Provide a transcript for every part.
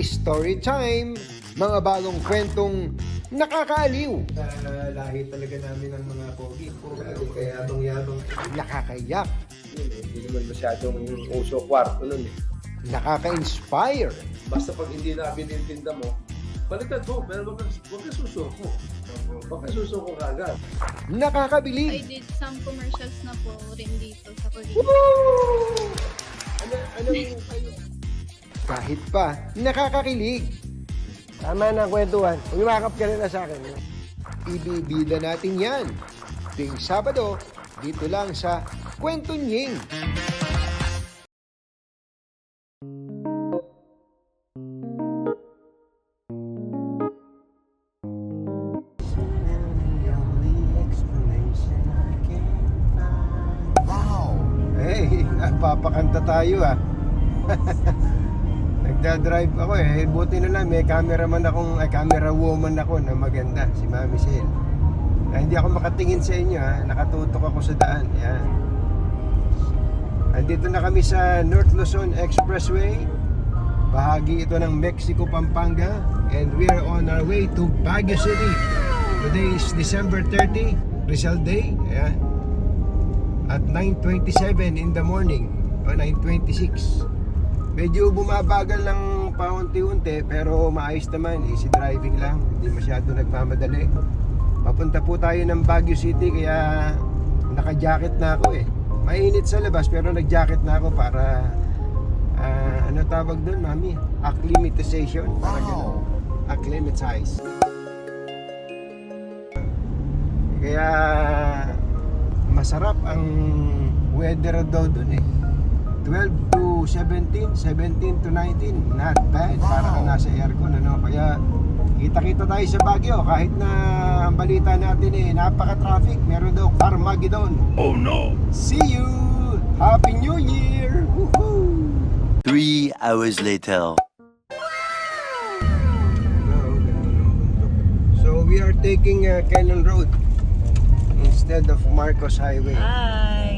Story time! Mga bagong kwentong nakakaaliw, lahi talaga namin ng mga pogi. Pogi, kaya yabang-yabang. nakakaiyak, Hindi naman masyadong uso kwarto nun eh. nakaka-inspire, Basta pag hindi na binitinda mo, baliktad mo, pero wag ka, wag ka susuko. Wag ka susuko kagad. I nakakabilib, did some commercials na po rin dito sa Korea. Ano, ano yung kayo? Kahit pa nakakakilig. Tama na ang kwentuhan. Umimakap ka rin na sa akin. Ibibida natin yan. Ting Sabado, dito lang sa Kwento Nying. Wow! Hey, napapakanta tayo ah. Nagdadrive ako eh. Buti na lang may cameraman akong, ay camera woman ako na maganda, si Mami Sel. Ah, hindi ako makatingin sa inyo ha. Nakatutok ako sa daan. Yan. Andito na kami sa North Luzon Expressway. Bahagi ito ng Mexico, Pampanga. And we are on our way to Baguio City. Today is December 30, Rizal Day. Ayan. At 9.27 in the morning. O 9.26. Medyo bumabagal ng paunti-unti pero maayos naman. Easy driving lang. Hindi masyado nagmamadali. Papunta po tayo ng Baguio City kaya naka-jacket na ako eh. Mainit sa labas pero nag-jacket na ako para ah, ano tawag doon, mami? Acclimatization. Wow. Acclimatize. Kaya masarap ang weather daw doon eh. 12 to 17, 17 to 19, not bad. Para kang nasa aircon, ano? Kaya kita-kita tayo sa Baguio kahit na ang balita natin eh, napaka-traffic. Meron daw Carmageddon. Oh no! See you! Happy New Year! Woohoo! Three hours later. So we are taking uh, Cannon Road instead of Marcos Highway. Hi!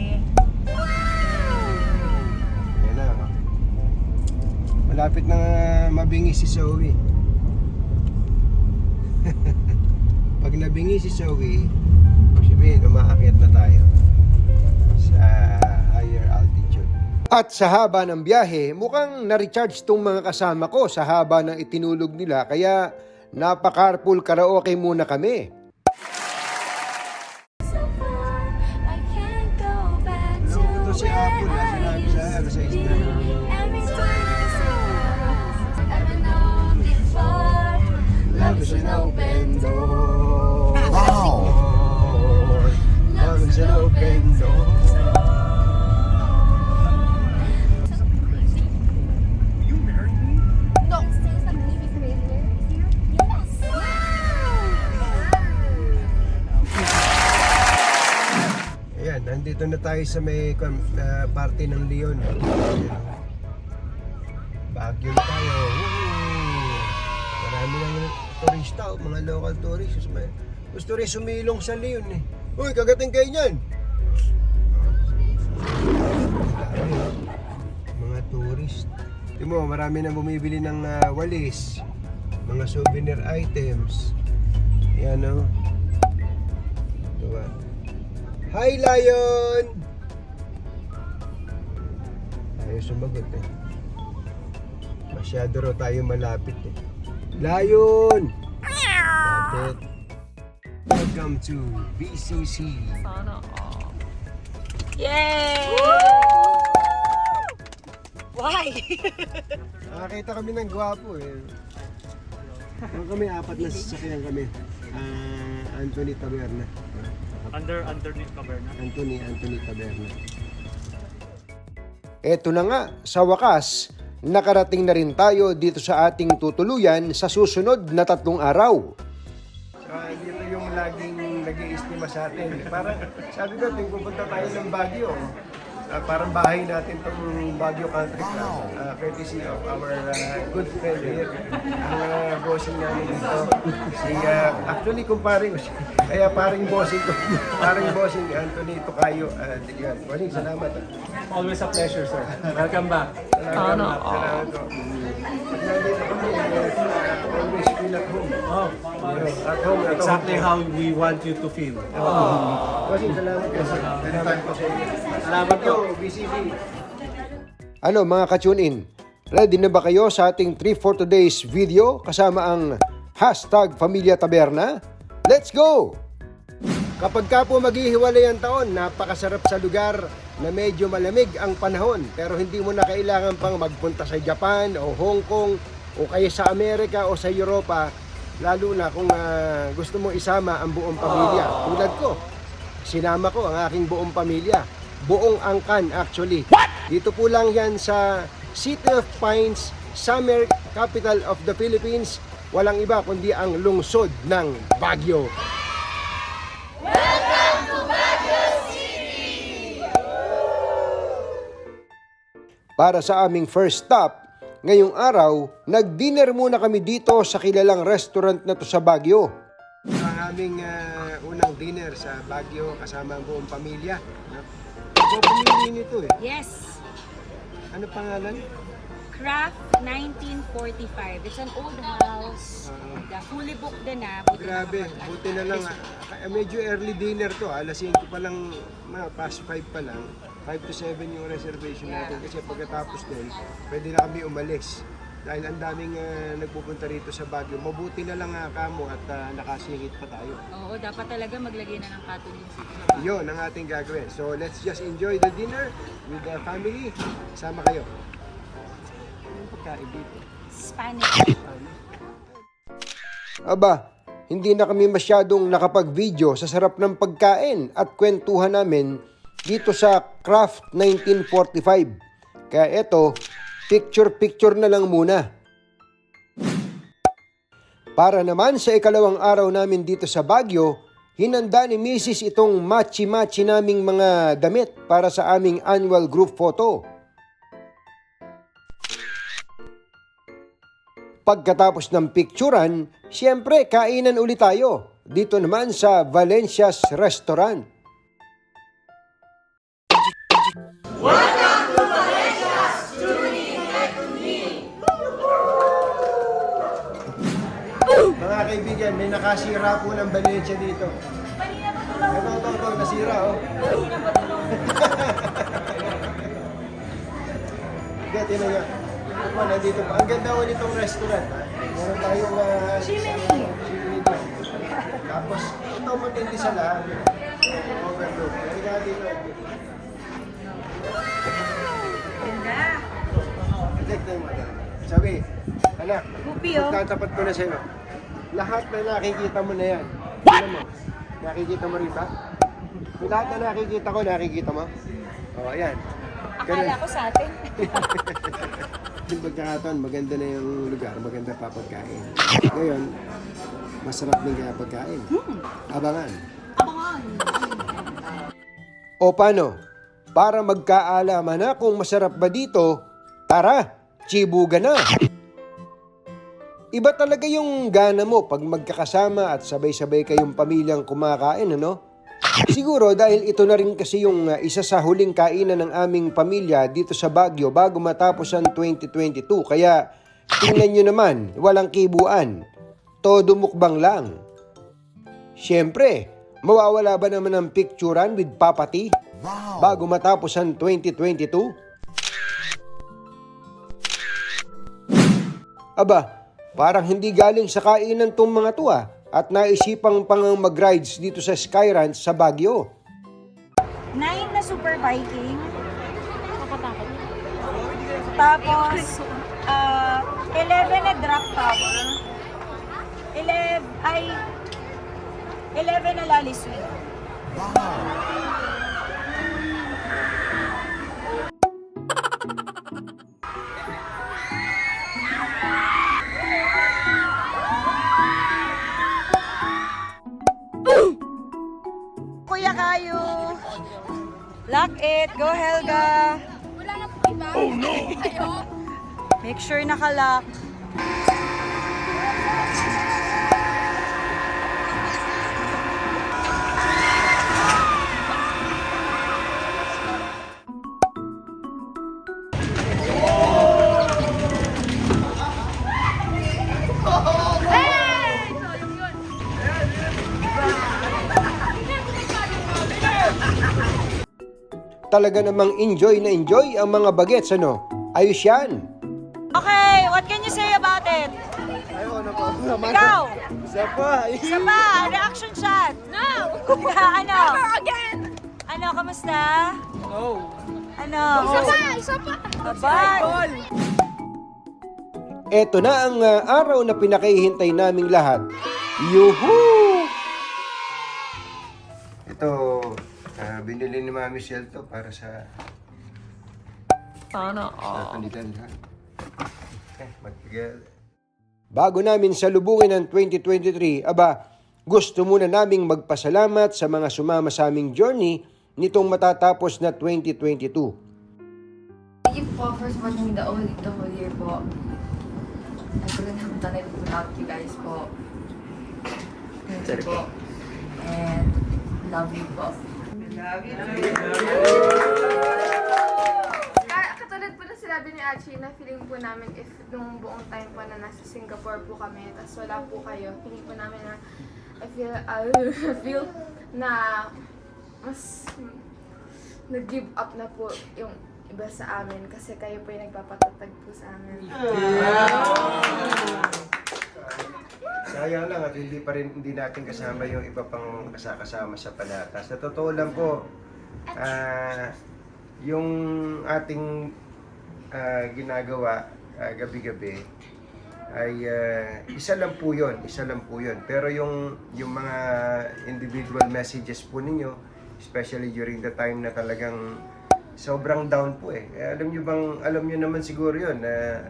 Malapit na mabingi si Zoe. Pag nabingi si Zoe, sabihin, umaakyat na tayo sa higher altitude. At sa haba ng biyahe, mukhang na-recharge tong mga kasama ko sa haba ng itinulog nila kaya napaka-carpool karaoke muna kami. Tayo sa may kam- ah, party ng Leon. Baguio na tayo. Woo! Marami ng turista, oh, mga local tourists. Gusto rin sumilong sa Leon eh. Uy, kagating kayo niyan! Oh. Mga tourist. Tingnan mo, marami nang bumibili ng ah, walis. Mga souvenir items. Yan o. Diba? Hi, Lion! Ayaw sumagot eh. Masyado raw tayo malapit eh. Lion! Lapit. Welcome to BCC. Sana all. Yay! Why? Nakakita kami ng gwapo eh. Ano kami, apat na sasakyan kami. Ah, Anthony Taberna. Under underneath Caverna. Anthony, Anthony Taberna. Eto na nga, sa wakas, nakarating na rin tayo dito sa ating tutuluyan sa susunod na tatlong araw. Ah, dito yung laging nag-iistima sa atin. Parang, sabi ko, pupunta tayo ng Baguio. Ah, parang bahay natin tong Baguio Country Club. Ah, courtesy of our ah, good friend here. Ang uh, bossing namin dito. Si, ah, actually, kumpare ko siya. Kaya paring bossing ko. paring bossing Anthony Tocayo. Uh, yan. Bossing, salamat. ah. Always a pleasure, sir. Welcome back. Salamat, salamat. Salamat. Nandito kami At home, at Exactly home. how we want you to feel. Bossing, salamat. Salamat po sa inyo. Salamat po, BCB. Ano mga ka-tune-in? Ready na ba kayo sa ating 3 for today's video kasama ang hashtag Familia Taberna? Let's go! Kapag ka po maghihiwalay ang taon, napakasarap sa lugar na medyo malamig ang panahon pero hindi mo na kailangan pang magpunta sa Japan o Hong Kong o kaya sa Amerika o sa Europa lalo na kung ah, gusto mong isama ang buong pamilya. Tulad ko, sinama ko ang aking buong pamilya. Buong angkan actually. Dito po lang yan sa City of Pines, summer capital of the Philippines. Walang iba kundi ang lungsod ng Baguio. Para sa aming first stop, ngayong araw, nag-dinner muna kami dito sa kilalang restaurant na to sa Baguio. Ang aming ah, unang dinner sa Baguio kasama ang buong pamilya. Ikaw pumili nito eh. Yes. Ano pangalan? Craft 1945. It's an old house. The fully booked din na. Buti Ah. Grabe, nakapag- buti na lang. ah, ah, medyo early dinner to. ah. Alas 5 pa lang, mga past 5 pa lang. 5 to 7 yung reservation natin kasi pagkatapos nun, pwede na kami umalis. Dahil ang daming ah, nagpupunta rito sa Baguio. Mabuti na lang nga kamo at ah, nakasingit pa tayo. Oo, dapat talaga maglagay na ng Catholic City. Yun ang ating gagawin. So let's just enjoy the dinner with the family. Sama kayo. Anong pagkain dito? Spanish. Aba, hindi na kami masyadong nakapag-video sa sarap ng pagkain at kwentuhan namin dito sa Craft 1945. Kaya eto, picture-picture na lang muna. Para naman sa ikalawang araw namin dito sa Baguio, hinanda ni Mrs. itong machi-machi naming mga damit para sa aming annual group photo. Pagkatapos ng picturan, siyempre kainan ulit tayo. Dito naman sa Valencia's Restaurant. Mga kaibigan, may nakasira po ng Valencia dito. Ito, ito, ito, nasira oh. Hindi, tinan nyo. Ito po, nandito pa. Ang ganda ko nitong restaurant. Meron tayong uh, Shimini. Tapos, ito matindi sa lahat. Overlook. Halika dito. Ganda. Check na yung madam. Sabi, anak, Gupi, oh. magtatapat ko na sa'yo. Lahat na nakikita mo na yan. Tignan mo. Nakikita mo rin ba? Yung lahat na nakikita ko, nakikita mo? Oo, oh, ayan. Akala ko sa atin. Yung pagkakataon, maganda na yung lugar, maganda pa pagkain. Ngayon, masarap din kaya pagkain. Abangan. Abangan. O paano? Para magkaalaman na kung masarap ba dito, tara, chibuga na! Iba talaga yung gana mo pag magkakasama at sabay-sabay kayong pamilyang kumakain, ano? Siguro dahil ito na rin kasi yung uh, isa sa huling kainan ng aming pamilya dito sa Baguio bago matapos ang 2022. Kaya tingnan nyo naman, walang kibuan. Todo mukbang lang. Siyempre, mawawala ba naman ang picturean with Papa T? Bago matapos ang 2022? Aba, parang hindi galing sa kainan tong mga to ah, at naisipang pang mag-rides dito sa Sky Ranch sa Baguio. Nine na Super Viking. Tapos, uh, 11 na Drop Tower. 11, ay, 11 na Suite. Kuya it. Go, Helga. Wala na po iba. Oh no! Make sure nakalock. Talaga namang enjoy na enjoy ang mga bagets ano. Ayos yan. Okay, what can you say about it? Ayaw na po. Ikaw, Isa pa. isa pa, reaction shot. No! ano? Never again! Ano, kamusta? No. Ano? Isa pa, isa pa. Abay. Eto na ang ah, araw na pinakahihintay naming lahat. Yuhu! Ito, ah, binili ni Mami Shell to para sa... Sana Sa kandidan ha. Eh, magtigil. Bago namin salubungin ang 2023, aba, gusto muna naming magpasalamat sa mga sumama sa aming journey nitong matatapos na 2022. Thank you po for supporting the whole, the whole year po. I couldn't have done it without you guys po. Thank you po. And love you po. Ka- Katulad po na sinabi ni Archie na feeling po namin if nung buong time po na nasa Singapore po kami, tapos wala po kayo, feeling po namin na I feel, I feel na mas nag-give up na po yung iba sa amin kasi kayo po yung nagpapatatag po sa amin. Sayang lang at hindi pa rin hindi natin kasama yung iba pang kasakasama sa panata. Sa totoo lang po, ah, yung ating ah, ginagawa ah, gabi-gabi ay ah, isa lang po yun, isa lang po yun. Pero yung, yung mga individual messages po ninyo, especially during the time na talagang sobrang down po eh. Eh, Alam nyo bang, alam nyo naman siguro yun na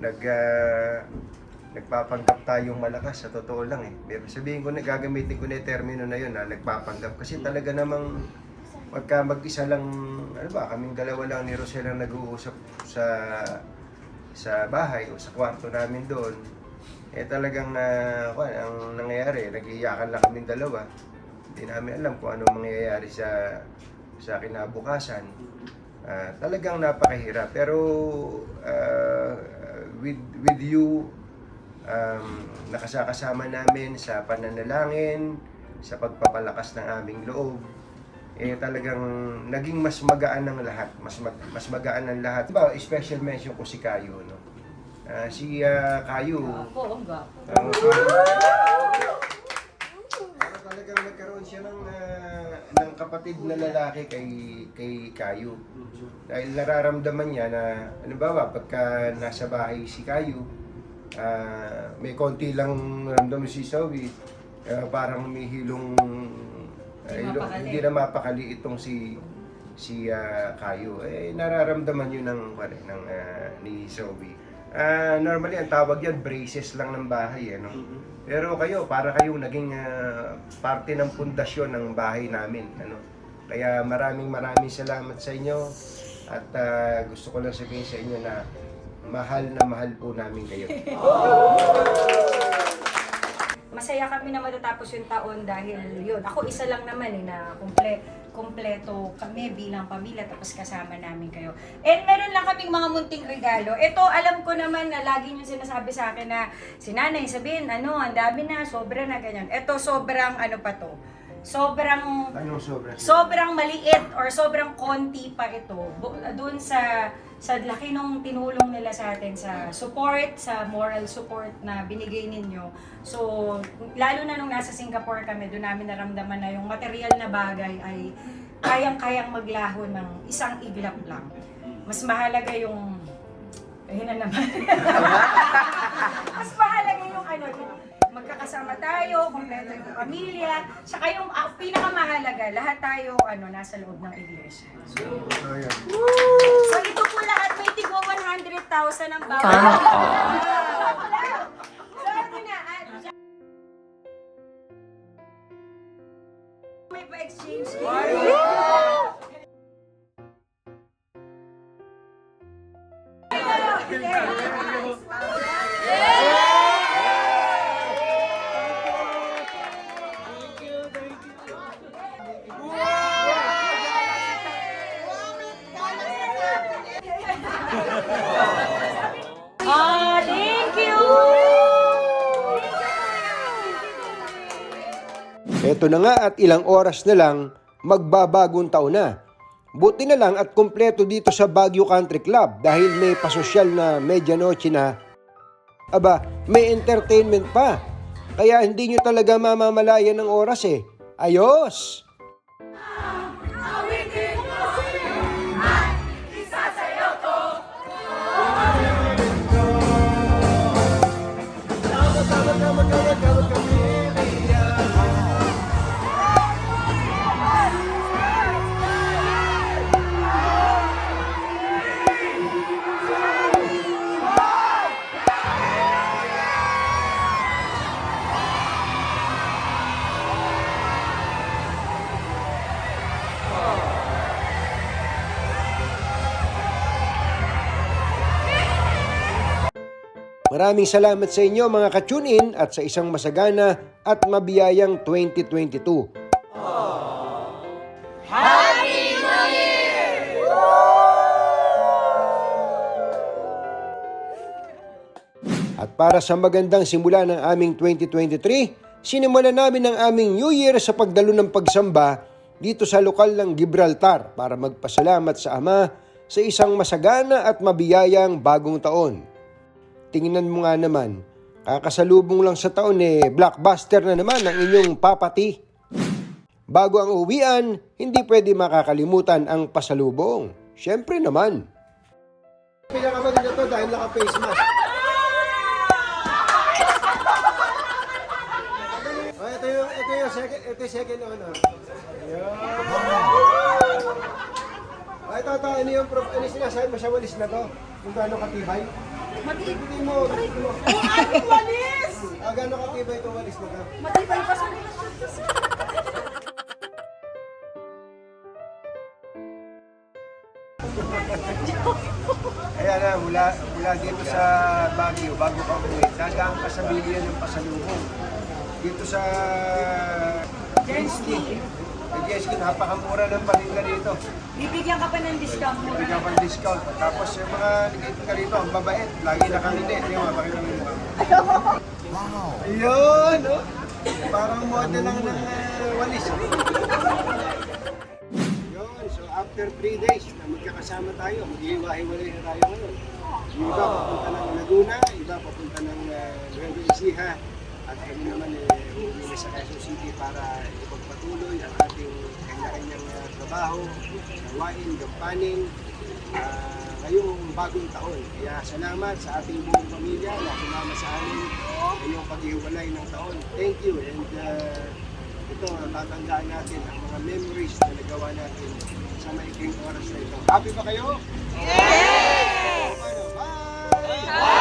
nag ah, nagpapanggap tayong malakas sa totoo lang eh. Pero sabihin ko na gagamitin ko na yung termino na yun na nagpapanggap. Kasi talaga namang pagka mag-isa lang ano ba kaming dalawa lang ni Rosel ang nag-uusap sa sa bahay o sa kwarto namin doon eh talagang uh, ang nangyayari nag-iiyakan lang kaming dalawa. Hindi namin alam kung ano mangyayari sa sa kinabukasan. Ah, talagang napakahirap. Pero ah, with with you um, nakasakasama namin sa pananalangin, sa pagpapalakas ng aming loob, eh talagang naging mas magaan ng lahat, mas mag, mas magaan ng lahat. Diba, special mention ko si Kayo, no? Ah, si ah, Kayo, Oo, nga. ang Para talagang nagkaroon siya ng ah, ng kapatid na lalaki kay kay Kayo. Dahil nararamdaman niya na halimbawa pagka nasa bahay si Kayo, ah, may konti lang ramdam si Zoe, ah, parang may hilong ah, hilo- hindi na mapakali itong si si ah, Kayo. Eh nararamdaman yun ng pare ng ah, ni Zoe. Ah, normally ang tawag yan braces lang ng bahay ano. Pero kayo para kayong naging ah, parte ng pundasyon ng bahay namin ano. Kaya maraming maraming salamat sa inyo at ah, gusto ko lang sabihin sa inyo na mahal na mahal po namin kayo. Masaya kami na matatapos yung taon dahil yun. Ako isa lang naman eh na komple, kompleto kami bilang pamilya tapos kasama namin kayo. And meron lang kaming mga munting regalo. Ito alam ko naman na lagi niyo sinasabi sa akin na si nanay sabihin ano, ang dami na, sobra na ganyan. Ito sobrang ano pa to. Sobrang Anong sobra? sobrang maliit or sobrang konti pa ito doon sa sa laki nung tinulong nila sa atin sa support, sa moral support na binigay ninyo. So, lalo na nung nasa Singapore kami, doon namin naramdaman na yung material na bagay ay kayang-kayang maglaho ng isang iglap lang. Mas mahalaga yung ayun na naman. Mas mahalaga yung ano, yung magkakasama tayo, kompleto yung pamilya, saka yung ah, pinakamahalaga, lahat tayo ano nasa loob ng iglesia. So, so ito po lahat may tigo 100,000 ang bawat. So ito Ito na nga at ilang oras na lang, magbabagong taon na. Buti na lang at kumpleto dito sa Baguio Country Club dahil may pasosyal na medianoche na. Aba, may entertainment pa. Kaya hindi nyo talaga mamamalayan ng oras eh. Ayos! Maraming salamat sa inyo mga ka-tune-in at sa isang masagana at mabiyayang 2022. At para sa magandang simula ng aming 2023, sinimulan namin ang aming New Year sa pagdalo ng pagsamba dito sa lokal ng Gibraltar para magpasalamat sa Ama sa isang masagana at mabiyayang bagong taon. Tingnan mo nga naman, kakasalubong lang sa taon eh, blockbuster na naman ang inyong papati. Bago ang uwian, hindi pwede makakalimutan ang pasalubong. Siyempre naman. Pinakamaganda to dahil naka-face mask. Oh, ito yung, ito yung second, ito yung second ano. Ayan. Oh, ito, ito, ano yung, ano yung sinasabi mo sa walis na to? Kung gaano katibay? Matibay mo, mo. Ang ating walis! Ah, gaano katibay itong walis to? Matibay pa sa Kaya na, mula, mula dito sa Baguio, bago ka umuwi, dadaan ka sa bilihan ng pasalubong. Dito sa Jenski. Jenski, napakamura ng paninda dito. Bibigyan ka pa ng discount mo. Bigyan pang discount. Tapos yung mga nagkita ka rito, ang babait. Lagi nakangiti. Yung mga pakita mo yung Wow! Ayun! Oh. Parang model lang ng uh, walis. Yun, so after 3 days na magkakasama tayo, maghihiwa-hiwalay na tayo ngayon. Yung iba papunta ng Laguna, iba papunta ng uh, Nueva Ecija. At kami naman eh, uuwi sa Quezon City para ipagpatuloy ang ating kanya-kanyang uh, trabaho, gawain, gampanin, uh, ngayong bagong taon. Kaya salamat sa ating buong pamilya na sumama sa amin ngayong paghiwalay ng taon. Thank you and uh, ito, tatandaan natin ang mga memories na nagawa natin sa maikling oras na ito. Happy ba kayo? Yes! Bye!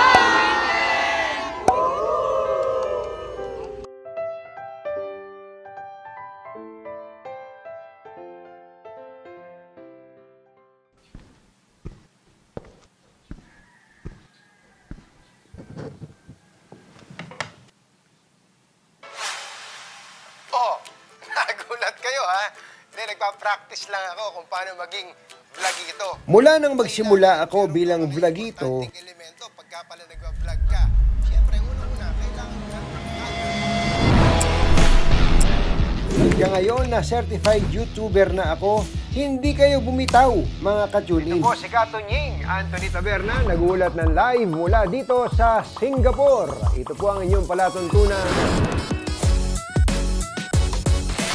Ha? Hindi, nagpa-practice lang ako kung paano maging vlogito. Mula nang magsimula ako bilang vlogito, elemento pagka pala nagwa-vlog ka, syempre unang-una, kailangan mo Hanggang ngayon na certified YouTuber na ako, hindi kayo bumitaw mga ka-tune-in. Ito po si Kato Nying, Anthony Taberna, nagulat ng live mula dito sa Singapore. Ito po ang inyong palatuntunan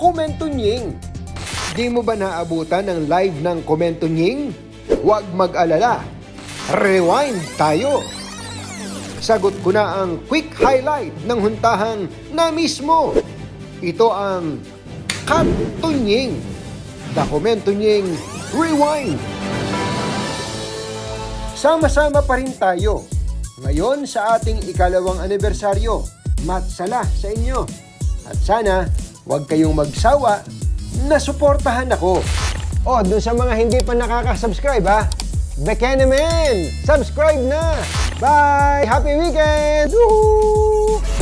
Komentunying. Di mo ba naabutan ang live ng Komentunying? Huwag mag-alala. Rewind tayo. Sagot ko na ang quick highlight ng huntahang na mismo. Ito ang Kantunying. The Komentunying Rewind. Sama-sama pa rin tayo. Ngayon sa ating ikalawang anibersaryo. Matsala sa inyo. At sana, huwag kayong magsawa na suportahan ako. Oh, dun sa mga hindi pa nakaka-subscribe ha, Bekenemen! Subscribe na! Bye! Happy weekend! Woohoo!